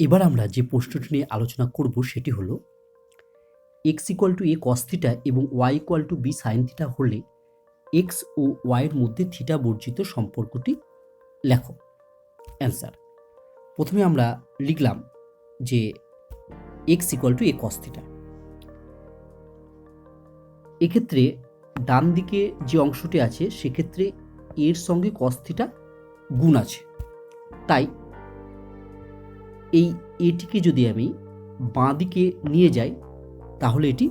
এবার আমরা যে প্রশ্নটি নিয়ে আলোচনা করব সেটি হলো x equal to a cos theta এবং y equal to b sine theta হলে এক্স ও ওয়াইয়ের মধ্যে থিটা বর্জিত সম্পর্কটি লেখো। অ্যান্সার প্রথমে আমরা লিখলাম যে x equal to a cos theta এক্ষেত্রে ডান দিকে যে অংশটি আছে, সেক্ষেত্রে এর সঙ্গে কস থিটা গুণ আছে। তাই এই এটিকে যদি আমি বাঁ দিকে নিয়ে যাই, তাহলে এটি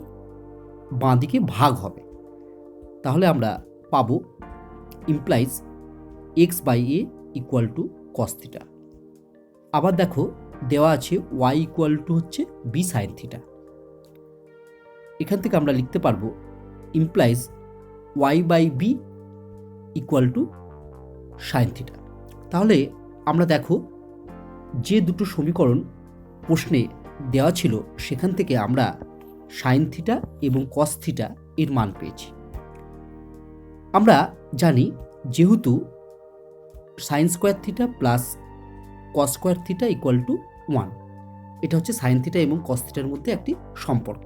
বাঁ দিকে ভাগ হবে। তাহলে আমরা পাবো implies x by a equal to cos theta আবার দেখো, দেওয়া আছে ওয়াই ইকুয়াল টু হচ্ছে বি সাইন থিটা এখান থেকে আমরা লিখতে পারব implies y by b equal to sine theta তাহলে আমরা দেখো যে দুটো সমীকরণ প্রশ্নে দেওয়া ছিল, সেখান থেকে আমরা সাইন থিটা এবং কস থিটা এর মান পেয়েছি। আমরা জানি যেহেতু sine square theta plus cos square theta equal to one. এটা হচ্ছে সাইন থিটা এবং কস থিটার মধ্যে একটি সম্পর্ক।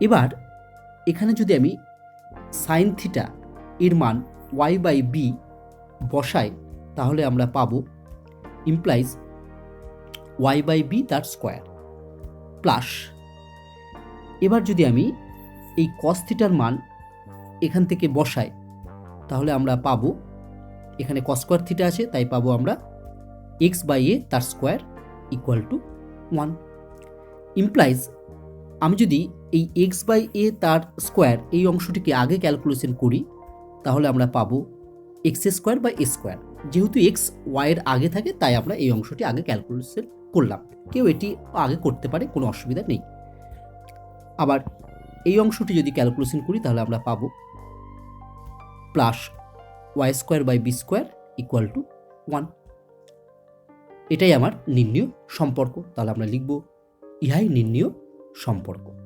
এবার এখানে যদি আমি সাইন থিটা এর মান ওয়াই বাই বি বসাই, তাহলে আমরা পাবো ইমপ্লাইজ ওয়াই বাই বি তার স্কোয়ার প্লাস এবার যদি আমি এই কস থিটার মান এখান থেকে বসাই, তাহলে আমরা পাবো, এখানে কস স্কোয়ার থিটা আছে, তাই পাবো আমরা এক্স বাই এ তার square equal to one implies আমি যদি এই এক্স বাই এ তার স্কোয়ার এই অংশটিকে আগে ক্যালকুলেশন করি, তাহলে আমরা পাবো এক্স স্কোয়ার বা এ স্কোয়ার যেহেতু এক্স ওয়াইয়ের আগে থাকে, তাই আমরা এই অংশটি আগে ক্যালকুলেশন করলাম। কেউ এটি আগে করতে পারে, কোনো অসুবিধা নেই। আবার এই অংশটি যদি ক্যালকুলেশন করি, তাহলে আমরা পাবো plus y square by b square equal to one এটাই আমার নির্ণীয় সম্পর্ক। তাহলে আমরা লিখব, ইহাই নির্ণীয় সম্পর্ক।